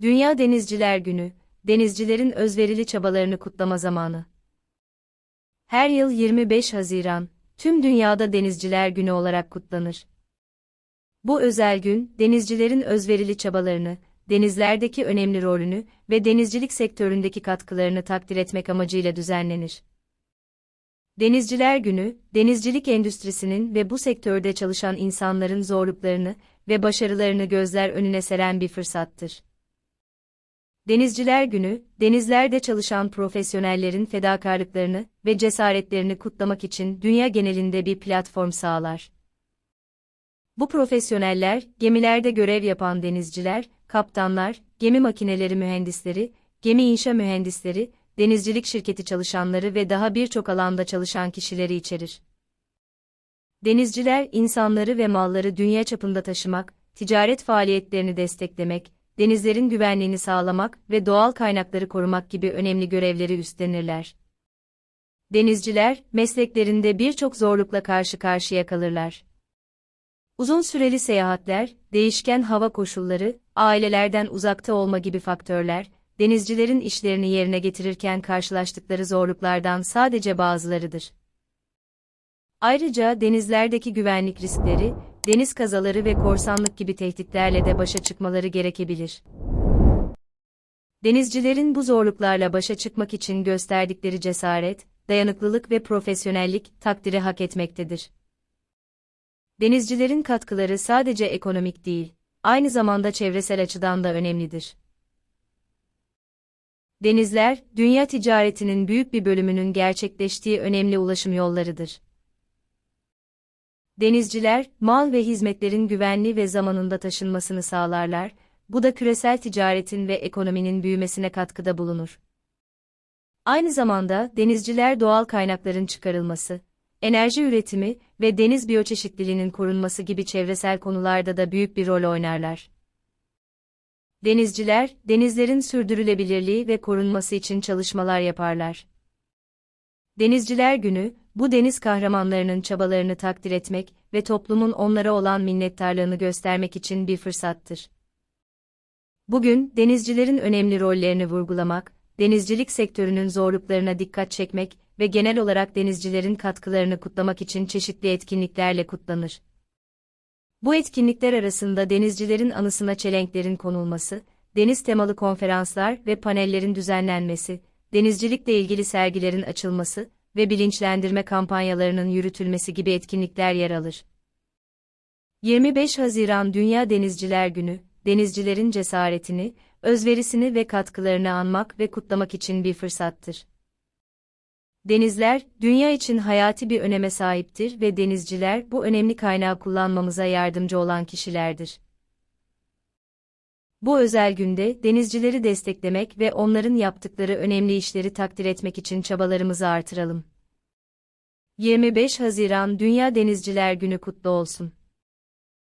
Dünya Denizciler Günü, denizcilerin özverili çabalarını kutlama zamanı. Her yıl 25 Haziran, tüm dünyada Denizciler Günü olarak kutlanır. Bu özel gün, denizcilerin özverili çabalarını, denizlerdeki önemli rolünü ve denizcilik sektöründeki katkılarını takdir etmek amacıyla düzenlenir. Denizciler Günü, denizcilik endüstrisinin ve bu sektörde çalışan insanların zorluklarını ve başarılarını gözler önüne seren bir fırsattır. Denizciler Günü, denizlerde çalışan profesyonellerin fedakarlıklarını ve cesaretlerini kutlamak için dünya genelinde bir platform sağlar. Bu profesyoneller, gemilerde görev yapan denizciler, kaptanlar, gemi makineleri mühendisleri, gemi inşa mühendisleri, denizcilik şirketi çalışanları ve daha birçok alanda çalışan kişileri içerir. Denizciler, insanları ve malları dünya çapında taşımak, ticaret faaliyetlerini desteklemek, denizlerin güvenliğini sağlamak ve doğal kaynakları korumak gibi önemli görevleri üstlenirler. Denizciler, mesleklerinde birçok zorlukla karşı karşıya kalırlar. Uzun süreli seyahatler, değişken hava koşulları, ailelerden uzakta olma gibi faktörler, denizcilerin işlerini yerine getirirken karşılaştıkları zorluklardan sadece bazılarıdır. Ayrıca denizlerdeki güvenlik riskleri, deniz kazaları ve korsanlık gibi tehditlerle de başa çıkmaları gerekebilir. Denizcilerin bu zorluklarla başa çıkmak için gösterdikleri cesaret, dayanıklılık ve profesyonellik takdiri hak etmektedir. Denizcilerin katkıları sadece ekonomik değil, aynı zamanda çevresel açıdan da önemlidir. Denizler, dünya ticaretinin büyük bir bölümünün gerçekleştiği önemli ulaşım yollarıdır. Denizciler, mal ve hizmetlerin güvenli ve zamanında taşınmasını sağlarlar, bu da küresel ticaretin ve ekonominin büyümesine katkıda bulunur. Aynı zamanda denizciler doğal kaynakların çıkarılması, enerji üretimi ve deniz biyoçeşitliliğinin korunması gibi çevresel konularda da büyük bir rol oynarlar. Denizciler, denizlerin sürdürülebilirliği ve korunması için çalışmalar yaparlar. Denizciler Günü, bu deniz kahramanlarının çabalarını takdir etmek ve toplumun onlara olan minnettarlığını göstermek için bir fırsattır. Bugün, denizcilerin önemli rollerini vurgulamak, denizcilik sektörünün zorluklarına dikkat çekmek ve genel olarak denizcilerin katkılarını kutlamak için çeşitli etkinliklerle kutlanır. Bu etkinlikler arasında denizcilerin anısına çelenklerin konulması, deniz temalı konferanslar ve panellerin düzenlenmesi, denizcilikle ilgili sergilerin açılması ve bilinçlendirme kampanyalarının yürütülmesi gibi etkinlikler yer alır. 25 Haziran Dünya Denizciler Günü, denizcilerin cesaretini, özverisini ve katkılarını anmak ve kutlamak için bir fırsattır. Denizler, dünya için hayati bir öneme sahiptir ve denizciler bu önemli kaynağı kullanmamıza yardımcı olan kişilerdir. Bu özel günde denizcileri desteklemek ve onların yaptıkları önemli işleri takdir etmek için çabalarımızı artıralım. 25 Haziran Dünya Denizciler Günü kutlu olsun.